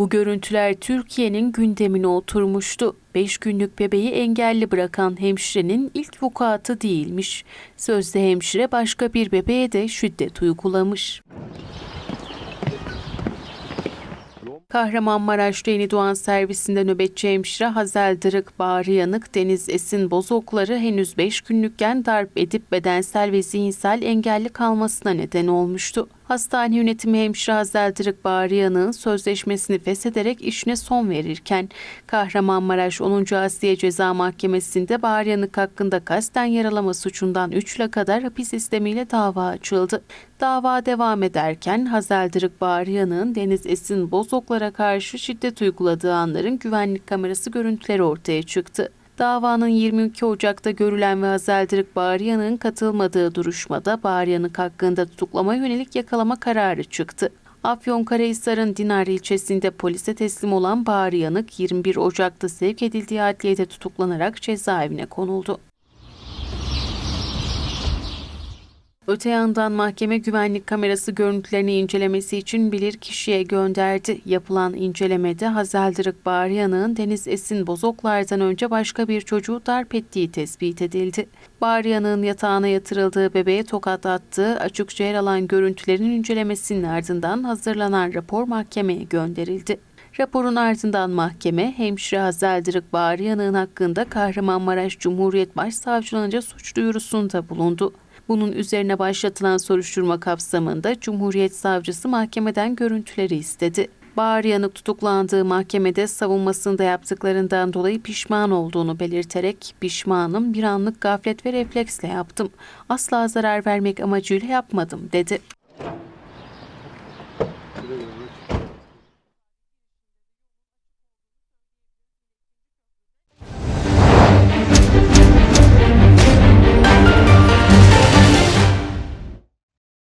Bu görüntüler Türkiye'nin gündemine oturmuştu. 5 günlük bebeği engelli bırakan hemşirenin ilk vukuatı değilmiş. Sözde hemşire başka bir bebeğe de şiddet uygulamış. Kahramanmaraş'ta yeni doğan servisinde nöbetçi hemşire Hazel Dırık, Bağrı Yanık, Deniz Esin Bozokları henüz 5 günlükken darp edip bedensel ve zihinsel engelli kalmasına neden olmuştu. Hastane yönetimi hemşire Hazel Dırık Bağrı Yanık'ın sözleşmesini feshederek işine son verirken Kahramanmaraş 10. Asliye Ceza Mahkemesi'nde Bağrı Yanık hakkında kasten yaralama suçundan 3 yıla kadar hapis istemiyle dava açıldı. Dava devam ederken Hazel Dırık Bağrı Yanık'ın Deniz Esin Bozoklara karşı şiddet uyguladığı anların güvenlik kamerası görüntüleri ortaya çıktı. Davanın 22 Ocak'ta görülen ve Hazeldırık Bağrıyanık'ın katılmadığı duruşmada Bağrıyanık hakkında tutuklama yönelik yakalama kararı çıktı. Afyonkarahisar'ın Dinar ilçesinde polise teslim olan Bağrıyanık 21 Ocak'ta sevk edildiği adliyede tutuklanarak cezaevine konuldu. Öte yandan mahkeme güvenlik kamerası görüntülerini incelemesi için bilir kişiye gönderdi. Yapılan incelemede Hazeldırık Bağrıyanık'ın Deniz Esin Bozoklar'dan önce başka bir çocuğu darp ettiği tespit edildi. Bağrıyanık'ın yatağına yatırıldığı bebeğe tokat attığı açıkça yer alan görüntülerin incelemesinin ardından hazırlanan rapor mahkemeye gönderildi. Raporun ardından mahkeme hemşire Hazeldırık Bağrıyanık'ın hakkında Kahramanmaraş Cumhuriyet Başsavcılığınca suç duyurusunda bulundu. Bunun üzerine başlatılan soruşturma kapsamında Cumhuriyet Savcısı mahkemeden görüntüleri istedi. Bağır Yanık tutuklandığı mahkemede savunmasında yaptıklarından dolayı pişman olduğunu belirterek pişmanım bir anlık gaflet ve refleksle yaptım. Asla zarar vermek amacıyla yapmadım dedi.